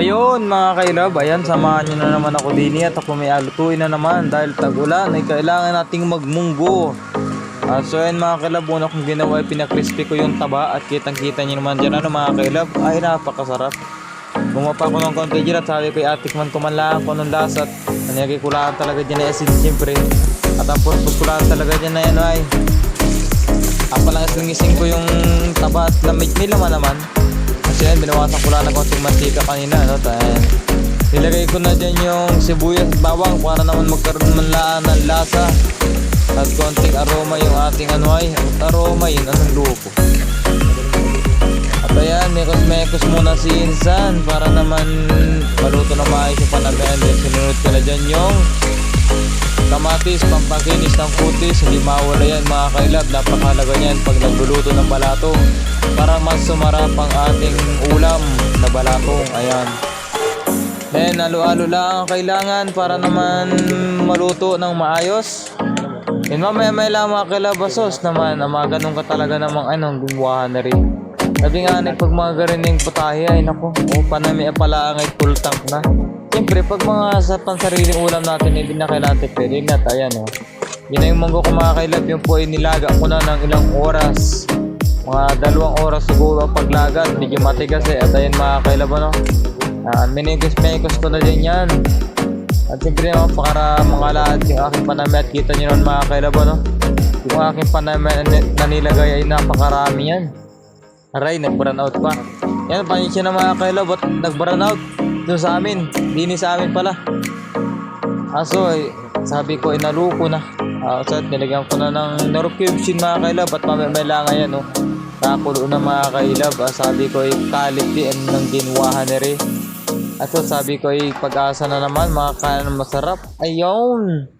Ayun mga kailab, ayan samahan nyo na naman ako din at ako may alutuin na naman dahil tag-ulan ay kailangan nating magmunggo. Ah, so ayan mga kailab, una kong ginawa ay pinakrispy ko yung taba at kitang kita nyo naman dyan ano mga kailab, ay napakasarap. Gumawa pa ako ng konti dyan at sabi ko atikman ko man lang kung anong lasa at nangyagi ko lang talaga dyan na asin siyempre. At ang purpose ko lang talaga dyan na yan ay Ako lang ising ko yung taba at lamig may laman naman. Kasi yan, binawasan ko lang ng konting mantika kanina, no? Tayo. Nilagay ko na dyan yung sibuyas at bawang para naman magkaroon man laan ng lasa. At konting aroma yung ating ano ay. At aroma yun, anong lupo. At ayan, mekos-mekos muna si Insan para naman maluto na maayos yung panamihan. Then sinunod ko na dyan yung kamatis, pampakinis ng kutis, hindi mawala yan mga kailab. Napakalaga yan pag nagluluto ng balatong para mas sumarap ang ating ulam na balatong. Ayan. Then, alo-alo lang ang kailangan para naman maluto ng maayos. Then, mamaya may lang mga kilabasos naman na mga ganun ka talaga namang anong gumawa na rin. Sabi nga pag mga garining putahe ay naku, o panami pala ang ay full tank na. Siyempre, pag mga sa pansariling ulam natin, hindi na kailangan pwede na ayan o. Yun na yung munggo ko mga kailab, yung po ay nilaga ko na ng ilang oras. Mga dalawang oras siguro ang paglaga at medyo matigas eh. At ayun mga kailab ano, uh, minigos-migos ko na din yan. At siyempre naman para mga lahat yung aking panami at kita nyo naman mga kailab ano. Yung aking panami na, nilagay ay napakarami yan. Aray, nag-burn out pa. Yan, panisya na mga kailab at nag-burn. Doon sa amin, dini sa amin pala. Aso ay, sabi ko ay naluko na. Uh, so, nilagyan ko na ng Noro Cubes yun mga kailab at mamaya lang yan oh. Nakakulo na mga kailab. Ah, sabi ko ay quality and ng ginwahan na rin. At sabi ko ay pag-asa na naman, mga kain masarap. Ayun!